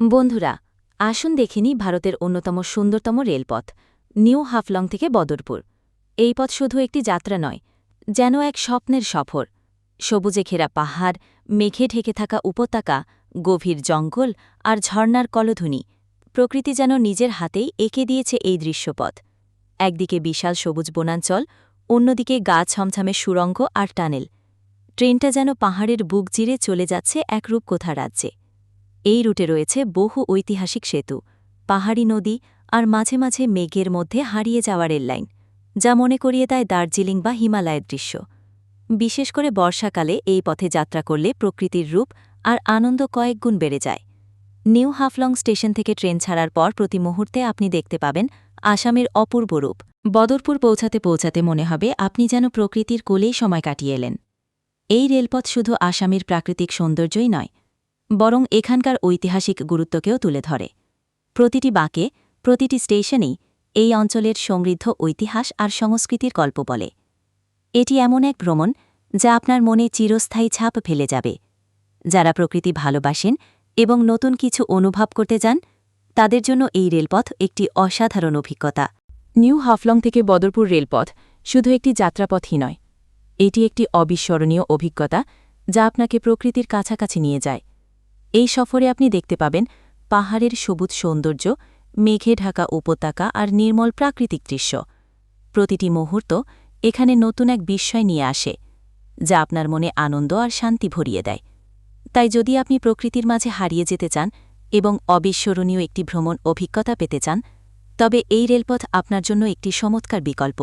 বন্ধুরা, আসুন দেখিনি ভারতের অন্যতম সুন্দরতম রেলপথ, নিউ হাফলং থেকে বদরপুর। এই পথ শুধু একটি যাত্রা নয়, যেন এক স্বপ্নের সফর। সবুজে ঘেরা পাহাড়, মেঘে ঢেকে থাকা উপত্যকা, গভীর জঙ্গল আর ঝর্ণার কলধ্বনি, প্রকৃতি যেন নিজের হাতেই এঁকে দিয়েছে এই দৃশ্যপথ। একদিকে বিশাল সবুজ বনাঞ্চল, অন্যদিকে গা ছমছমে সুরঙ্গ আর টানেল। ট্রেনটা যেন পাহাড়ের বুক জিরে চলে যাচ্ছে এক রূপকথা রাজ্যে। এই রুটে রয়েছে বহু ঐতিহাসিক সেতু, পাহাড়ি নদী আর মাঝে মাঝে মেঘের মধ্যে হারিয়ে যাওয়া রেললাইন যা মনে করিয়ে দেয় দার্জিলিং বা হিমালয়ের দৃশ্য। বিশেষ করে বর্ষাকালে এই পথে যাত্রা করলে প্রকৃতির রূপ আর আনন্দ কয়েক গুণ বেড়ে যায়। নিউ হাফলং স্টেশন থেকে ট্রেন ছাড়ার পর প্রতি মুহূর্তে আপনি দেখতে পাবেন আসামের অপূর্ব রূপ। বদরপুর পৌঁছাতে পৌঁছাতে মনে হবে আপনি যেন প্রকৃতির কোলেই সময় কাটিয়ে এলেন। এই রেলপথ শুধু আসামের প্রাকৃতিক সৌন্দর্যই নয় বরং এখানকার ঐতিহাসিক গুরুত্বকেও তুলে ধরে। প্রতিটি বাঁকে, প্রতিটি স্টেশনেই এই অঞ্চলের সমৃদ্ধ ঐতিহাস আর সংস্কৃতির গল্প বলে। এটি এমন এক ভ্রমণ যা আপনার মনে চিরস্থায়ী ছাপ ফেলে যাবে। যারা প্রকৃতি ভালোবাসেন এবং নতুন কিছু অনুভব করতে যান, তাদের জন্য এই রেলপথ একটি অসাধারণ অভিজ্ঞতা। নিউ হাফলং থেকে বদরপুর রেলপথ শুধু একটি যাত্রাপথই নয়। এটি একটি অবিস্মরণীয় অভিজ্ঞতা যা আপনাকে প্রকৃতির কাছাকাছি নিয়ে যায়। এই সফরে আপনি দেখতে পাবেন পাহাড়ের সবুজ সৌন্দর্য, মেঘে ঢাকা উপত্যকা আর নির্মল প্রাকৃতিক দৃশ্য। প্রতিটি মুহূর্ত এখানে নতুন এক বিস্ময় নিয়ে আসে, যা আপনার মনে আনন্দ আর শান্তি ভরিয়ে দেয়। তাই যদি আপনি প্রকৃতির মাঝে হারিয়ে যেতে চান এবং অবিস্মরণীয় একটি ভ্রমণ অভিজ্ঞতা পেতে চান, তবে এই রেলপথ আপনার জন্য একটি চমৎকার বিকল্প।